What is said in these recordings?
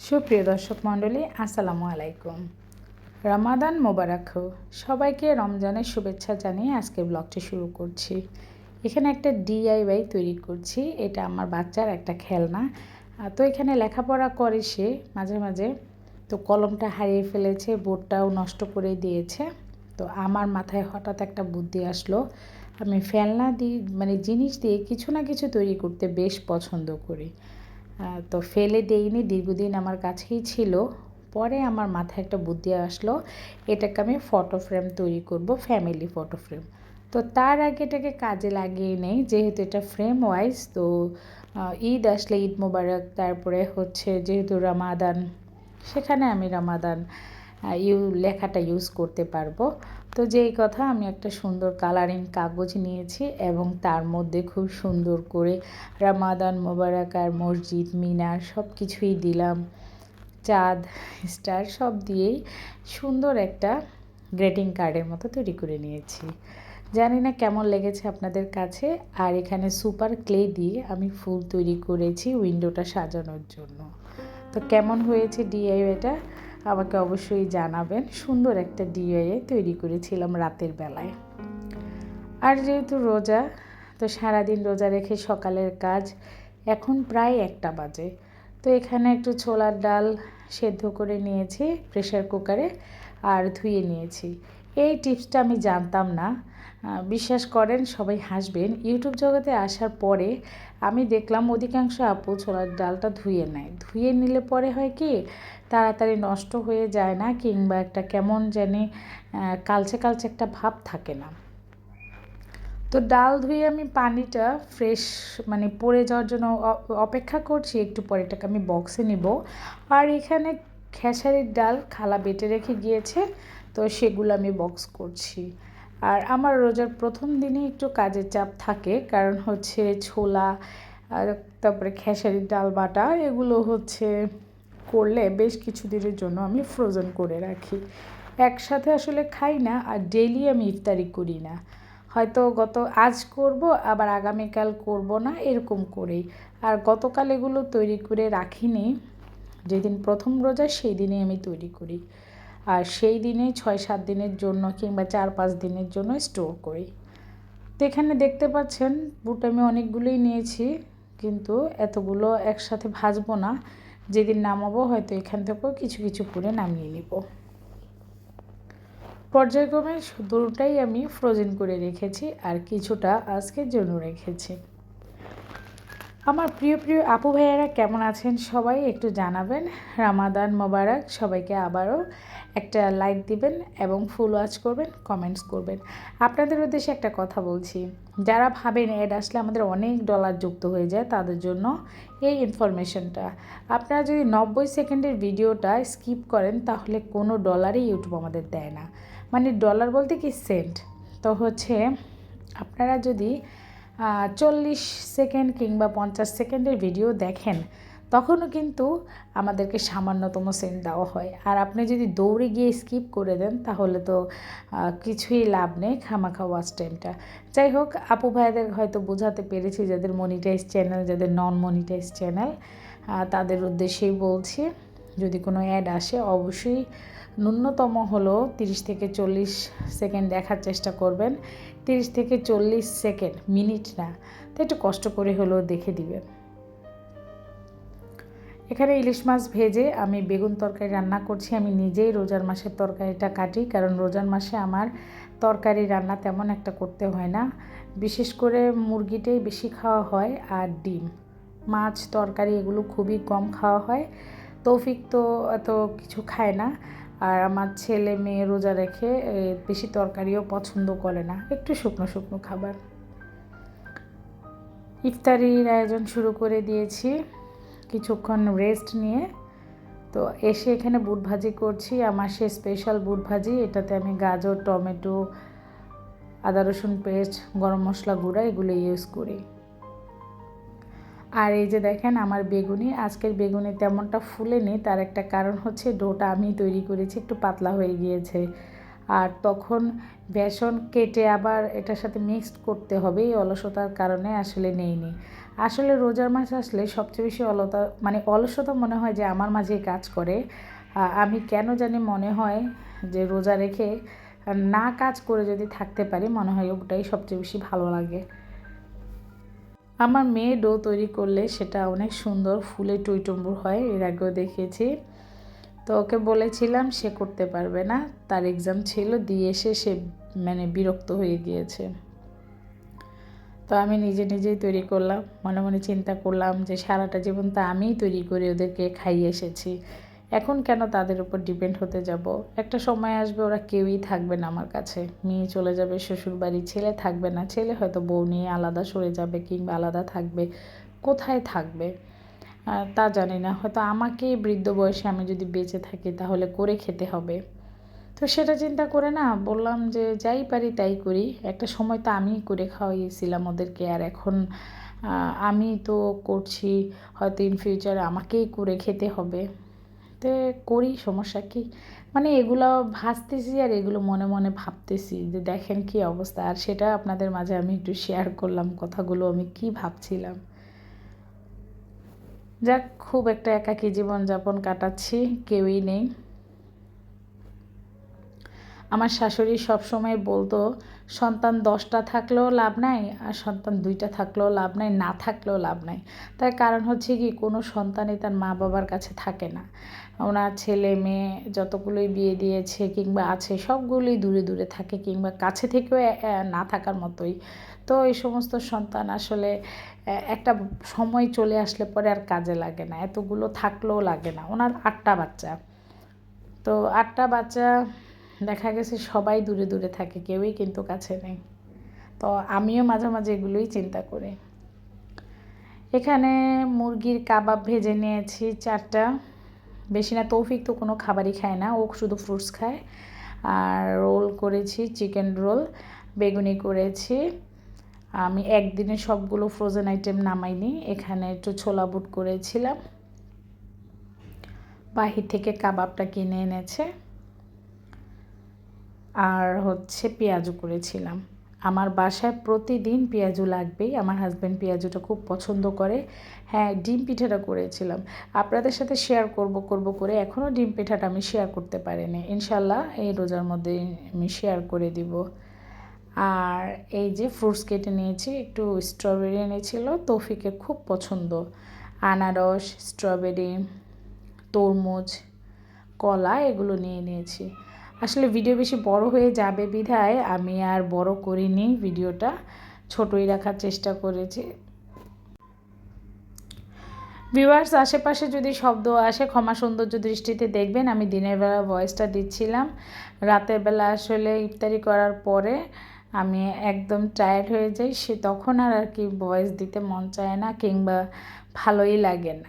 সুপ্রিয় দর্শক মণ্ডলী, আসসালামু আলাইকুম। রমাদান মোবারক সবাইকে রমজানের শুভেচ্ছা জানিয়ে আজকের ব্লগটি শুরু করছি। এখানে একটা ডিআইওয়াই তৈরি করছি। এটা আমার বাচ্চার একটা খেলনা। তো এখানে লেখাপড়া করে সে মাঝে মাঝে। তো কলমটা হারিয়ে ফেলেছে, বোর্ডটাও নষ্ট করে দিয়েছে। তো আমার মাথায় হঠাৎ একটা বুদ্ধি আসলো। আমি ফেলনা দিয়ে মানে জিনিস দিয়ে কিছু না কিছু তৈরি করতে বেশ পছন্দ করি। তো ফেলে দেইনি, দীর্ঘদিন আমার কাছেই ছিল। পরে আমার মাথায় একটা বুদ্ধি আসলো, এটাকে আমি ফটো ফ্রেম তৈরি করব ফ্যামিলি ফটো ফ্রেম তো তার আগে এটাকে কাজে লাগিয়ে নেই, যেহেতু এটা ফ্রেম ওয়াইজ তো ঈদ আসলে ঈদ মোবারক, তারপরে হচ্ছে যেহেতু রামাদান, সেখানে আমি রামাদান ইউ, লেখাটা ইউজ করতে পারব। তো যেই কথা, আমি একটা সুন্দর কালারিং কাগজ নিয়েছি এবং তার মধ্যে খুব সুন্দর করে রামাদান মোবারক আর মসজিদ, মিনার সব কিছুই দিলাম। চাঁদ স্টার সব দিয়েই সুন্দর একটা গ্রেটিং কার্ডের মতো তৈরি করে নিয়েছি। জানি না কেমন লেগেছে আপনাদের কাছে, আর এখানে সুপার ক্লে দিয়ে আমি ফুল তৈরি করেছি উইন্ডোটা সাজানোর জন্য। তো কেমন হয়েছে ডিআইওয়াইটা আমাকে অবশ্যই জানাবেন। সুন্দর একটা ডিআইওয়াই তৈরি করেছিলাম রাতের বেলায়। আর যেহেতু রোজা, তো সারাদিন রোজা রেখে সকালের কাজ এখন প্রায় একটা বাজে। তো এখানে একটু ছোলার ডাল সেদ্ধ করে নিয়েছি প্রেশার কুকারে, আর ধুয়ে নিয়েছি। এই টিপসটা আমি জানতাম না। বিশ্বাস করেন, সবাই হাসবেন। ইউটিউব জগতে আসার পরে আমি দেখলাম অধিকাংশ আপু ছোলার ডালটা ধুয়ে নেয়। ধুয়ে নিলে পরে হয় কি তাড়াতাড়ি নষ্ট হয়ে যায় না কিংবা একটা কেমন জানি কালচে কালচে একটা ভাব থাকে না। তো ডাল ধুয়ে আমি পানিটা ফ্রেশ মানে পড়ে যাওয়ার জন্য অপেক্ষা করছি, একটু পরে এটাকে আমি বক্সে নিব। আর এখানে খেসারির ডাল খালা বেটে রেখে গিয়েছে, তো সেগুলো আমি বক্স করছি। আর আমার রোজার প্রথম দিনে একটু কাজের চাপ থাকে, কারণ হচ্ছে ছোলা আর তারপরে খেসারির ডাল বাটা, এগুলো হচ্ছে করলে বেশ কিছু দিনের জন্য আমি ফ্রোজেন করে রাখি। একসাথে আসলে খাই না আর ডেইলি আমি ইফতারি করি না। হয়তো গত আজ করব, আবার আগামীকাল করব না, এরকম করেই। আর গতকাল এগুলো তৈরি করে রাখিনি। যেদিন প্রথম রোজা, সেই দিনে আমি তৈরি করি। আর সেই দিনে ছয় সাত দিনের জন্য কিংবা চার পাঁচ দিনের জন্য স্টোর করি। তো এখানে দেখতে পাচ্ছেন, বুট আমি অনেকগুলোই নিয়েছি, কিন্তু এতগুলো একসাথে ভাজবো না। যেদিন নামাবো হয়তো এখান থেকেও কিছু কিছু করে নামিয়ে নিব। পর্যায়ক্রমে দুটাই আমি ফ্রোজেন করে রেখেছি আর কিছুটা আজকের জন্য রেখেছি। আমার প্রিয় প্রিয় আপু ভাইয়ারা কেমন আছেন সবাই একটু জানাবেন। রামাদান মোবারক, সবাইকে আবারও একটা লাইক দিবেন এবং ফুল ওয়াচ করবেন কমেন্টস করবেন। আপনাদের উদ্দেশ্যে একটা কথা বলছি। যারা ভাবেন অ্যাড আসলে আমাদের অনেক ডলার যুক্ত হয়ে যায়, তাদের জন্য এই ইনফরমেশনটা আপনারা যদি নব্বই সেকেন্ডের ভিডিওটা স্কিপ করেন, তাহলে কোনো ডলারই ইউটিউব আমাদের দেয় না। মানে ডলার বলতে কি সেন্ট তো হচ্ছে, আপনারা যদি চল্লিশ সেকেন্ড কিংবা পঞ্চাশ সেকেন্ডের ভিডিও দেখেন, তখনও কিন্তু আমাদেরকে সামান্যতম সেন্ট দেওয়া হয়। আর আপনি যদি দৌড়ে গিয়ে স্কিপ করে দেন, তাহলে তো কিছুই লাভ নেই খামাখা ওয়াচ টাইমটা যাই হোক, আপু ভাইদের হয়তো বোঝাতে পেরেছি যাদের মনিটাইজ চ্যানেল যাদের নন মনিটাইজ চ্যানেল তাদের উদ্দেশ্যেই বলছি। যদি কোনো অ্যাড আসে, অবশ্যই ন্যূনতম হলো তিরিশ থেকে চল্লিশ সেকেন্ড দেখার চেষ্টা করবেন। তিরিশ থেকে চল্লিশ সেকেন্ড মিনিট না। তো একটু কষ্ট করে হলেও দেখে দিবেন। এখানে ইলিশ মাছ ভেজে আমি বেগুন তরকারি রান্না করছি। আমি নিজেই রোজার মাসের তরকারিটা কাটি, কারণ রোজার মাসে আমার তরকারি রান্না তেমন একটা করতে হয় না। বিশেষ করে মুরগিটাই বেশি খাওয়া হয় আর ডিম। মাছ, তরকারি এগুলো খুবই কম খাওয়া হয়। তৌফিক তো এত কিছু খায় না। আর আমার ছেলে মেয়ে রোজা রেখে বেশি তরকারিও পছন্দ করে না। একটু শুকনো শুকনো খাবার। ইফতারির আয়োজন শুরু করে দিয়েছি। কিছুক্ষণ রেস্ট নিয়ে। তো এসে এখানে বুট ভাজি করছি। আমার সে স্পেশাল বুট ভাজি। এটাতে আমি গাজর, টমেটো, আদা রসুন পেস্ট, গরম মশলা গুঁড়া এগুলো ইউজ করি। আর এই যে দেখেন আমার বেগুনি, আজকের বেগুনি তেমনটা ফুলেনি, তার একটা কারণ হচ্ছে ডোটা আমি তৈরি করেছি, একটু পাতলা হয়ে গিয়েছে। আর তখন বেসন কেটে আবার এটার সাথে মিক্সড করতে হবে, এই অলসতার কারণে আসলে নেইনি। আসলে রোজার মাস আসলে সবচেয়ে বেশি অলতা মানে অলসতা মনে হয় যে আমার মাঝে কাজ করে। আমি কেন জানি মনে হয় যে রোজা রেখে না কাজ করে যদি থাকতে পারি, মনে হয় ওটাই সবচেয়ে বেশি ভালো লাগে। আমার মেয়ে ডো তৈরি করলে সেটা অনেক সুন্দর ফুলে টুইটুম্বুর হয়, এর আগেও দেখেছি। তো ওকে বলেছিলাম সে করতে পারবে না, তার এক্সাম ছিল, দিয়ে এসে সে মানে বিরক্ত হয়ে গিয়েছে। তো আমি নিজে নিজেই তৈরি করলাম, মনে মনে চিন্তা করলাম যে সারাটা জীবন তো আমিই তৈরি করে ওদেরকে খাইয়ে এসেছি। এখন কেন তাদের উপর ডিপেন্ড হতে যাব? একটা সময় আসবে ওরা কেউই থাকবে না আমার কাছে। মেয়ে চলে যাবে শ্বশুর বাড়ি ছেলে থাকবে না। ছেলে হয়তো বউ নিয়ে আলাদা সরে যাবে কিংবা আলাদা থাকবে। কোথায় থাকবে? তা জানি না। হয়তো আমাকে বৃদ্ধ বয়সে আমি যদি বেঁচে থাকি তাহলে করে খেতে হবে। তো সেটা চিন্তা করে না, বললাম যে যাই পারি তাই করি। একটা সময় তো আমি করে খাওয়াইছিলাম ওদেরকে। আর এখন আমি তো করছি, হয়তো ইন ফিউচার আমাকেই করে খেতে হবে। তো করি, সমস্যা কি? মানে এগুলো ভাসতেছি আর এগুলো মনে মনে ভাবতেছি যে দেখেন কি অবস্থা। আর সেটা আপনাদের মাঝে আমি একটু শেয়ার করলাম কথাগুলো, আমি কি ভাবছিলাম। যাক, খুব একটা একাকী জীবনযাপন কাটাচ্ছি, কেউই নেই। আমার শাশুড়ি সবসময় বলতো, সন্তান দশটা থাকলেও লাভ নাই আর সন্তান দুইটা থাকলেও লাভ নাই, না থাকলেও লাভ নাই। তার কারণ হচ্ছে কি, কোনো সন্তানই তার মা বাবার কাছে থাকে না। ওনার ছেলে, মেয়ে যতগুলোই বিয়ে দিয়েছে কিংবা আছে, সবগুলোই দূরে দূরে থাকে কিংবা কাছে থেকেও না থাকার মতোই। তো এই সমস্ত সন্তান আসলে একটা সময় চলে আসলে পরে আর কাজে লাগে না। এতগুলো থাকলেও লাগে না। ওনার আটটা বাচ্চা। তো আটটা বাচ্চা দেখা গেছে সবাই দূরে দূরে থাকে, কেউই কিন্তু কাছে নেই। তো আমিও মাঝে মাঝে এগুলোই চিন্তা করি। এখানে মুরগির কাবাব ভেজে নিয়েছি চারটা। বেশি না, তৌফিক তো কোনো খাবারই খায় না, ও শুধু ফ্রুটস খায়। আর রোল করেছি চিকেন রোল বেগুনি করেছি। আমি একদিনে সবগুলো ফ্রোজেন আইটেম নামাইনি, এখানে একটু ছোলা বুট করেছিলাম। বাহির থেকে কাবাবটা কিনে এনেছে। আর হচ্ছে পেঁয়াজু করেছিলাম। আমার বাসায় প্রতিদিন পেঁয়াজু লাগবেই। আমার হাজব্যান্ড পেঁয়াজুটা খুব পছন্দ করে। হ্যাঁ ডিম পিঠাটা করেছিলাম। আপনাদের সাথে শেয়ার করব করব করে এখনও ডিম পিঠাটা আমি শেয়ার করতে পারিনি। ইনশাল্লাহ এই রোজার মধ্যে আমি শেয়ার করে দিব। আর এই যে ফ্রুটস কেটে নিয়েছি, একটু স্ট্রবেরি এনেছিল, তৌফিকে খুব পছন্দ। আনারস স্ট্রবেরি তরমুজ, কলা, এগুলো নিয়ে নিয়েছি। আসলে ভিডিও বেশি বড় হয়ে যাবে বিধায় আমি আর বড় করিনি ভিডিওটা ছোটই রাখার চেষ্টা করেছি। ভিউয়ার্স আশেপাশে যদি শব্দ আসে, ক্ষমা সৌন্দর্য দৃষ্টিতে দেখবেন। আমি দিনের বেলা ভয়েসটা দিচ্ছিলাম। রাতের বেলা আসলে ইফতারি করার পরে আমি একদম টায়ার্ড হয়ে যাই। সে তখন আর আর কি ভয়েস দিতে মন চায় না, কিংবা ভালোই লাগে না।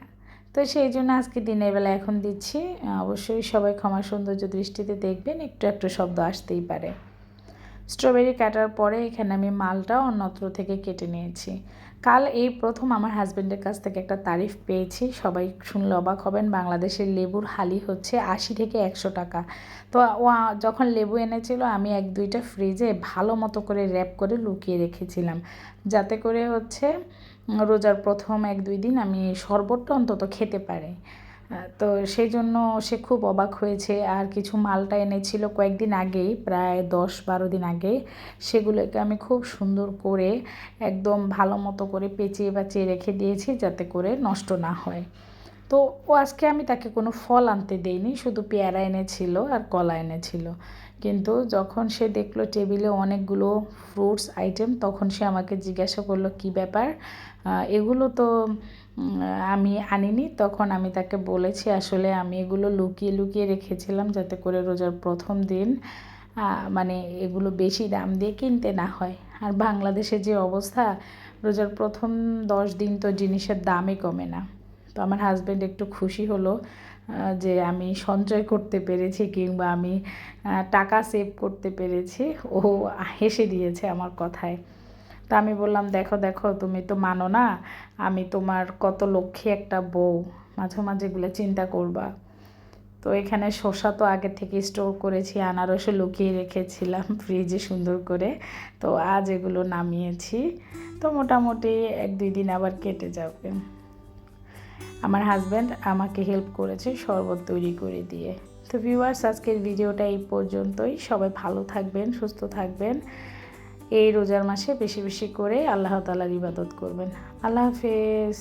তো সেই জন্য আজকে দিনের বেলা এখন দিচ্ছি। অবশ্যই সবাই ক্ষমা সৌন্দর্য দৃষ্টিতে দেখবেন, একটু একটু শব্দ আসতেই পারে। স্ট্রবেরি কাটার পরে এখানে আমি মালটা অন্যত্র থেকে কেটে নিয়েছি। কাল এই প্রথম আমার হাজব্যান্ডের কাছ থেকে একটা তারিফ পেয়েছি। সবাই শুনলে অবাক হবেন, বাংলাদেশের লেবুর হালি হচ্ছে আশি থেকে একশো টাকা। তো ও যখন লেবু এনেছিল, আমি এক দুইটা ফ্রিজে ভালো মতো করে র্যাপ করে লুকিয়ে রেখেছিলাম। যাতে করে হচ্ছে, রোজার প্রথম এক দুই দিন আমি শরবতটা অন্তত খেতে পারি। তো সেই জন্য সে খুব অবাক হয়েছে। আর কিছু মালটা এনেছিল কয়েকদিন আগেই, প্রায় দশ বারো দিন আগে। সেগুলোকে আমি খুব সুন্দর করে, একদম ভালো মতো করে পেঁচিয়ে বাঁচিয়ে রেখে দিয়েছি যাতে করে নষ্ট না হয়। তো ও আজকে আমি তাকে কোনো ফল আনতে দেইনি, শুধু পেয়ারা এনেছিল আর কলা এনেছিল। কিন্তু যখন সে দেখল টেবিলে অনেকগুলো ফ্রুটস, আইটেম, তখন সে আমাকে জিজ্ঞাসা করল, কি ব্যাপার? এগুলো তো আমি আনিনি, তখন আমি তাকে বলেছি, আসলে আমি এগুলো লুকিয়ে লুকিয়ে রেখেছিলাম যাতে করে রোজার প্রথম দিন মানে এগুলো বেশি দাম দিয়ে কিনতে না হয়। আর বাংলাদেশে যে অবস্থা, রোজার প্রথম দশ দিন তো জিনিসের দামই কমে না। তো আমার হাজব্যান্ড একটু খুশি হলো যে আমি সঞ্চয় করতে পেরেছি কিংবা আমি টাকা সেভ করতে পেরেছি। ও হেসে দিয়েছে আমার কথায়। তা আমি বললাম, দেখো দেখো, তুমি তো মানো না, আমি তোমার কত লক্ষ্যে একটা বউ, মাঝে মাঝে এগুলো চিন্তা করবা। তো এখানে শসা তো আগে থেকে স্টোর করেছি, আনারসও লুকিয়ে রেখেছিলাম ফ্রিজে সুন্দর করে। তো আজ এগুলো নামিয়েছি। তো মোটামুটি এক দুই দিন আবার কেটে যাবে। আমার হাজব্যান্ড আমাকে হেল্প করেছে শরবত তৈরি করে দিয়ে। তো ভিউয়ার্স আজকের ভিডিওটা এই পর্যন্তই। সবাই ভালো থাকবেন, সুস্থ থাকবেন। এই রোজার মাসে বেশি বেশি করে আল্লাহ তালার ইবাদত করবেন। আল্লাহ হাফেজ।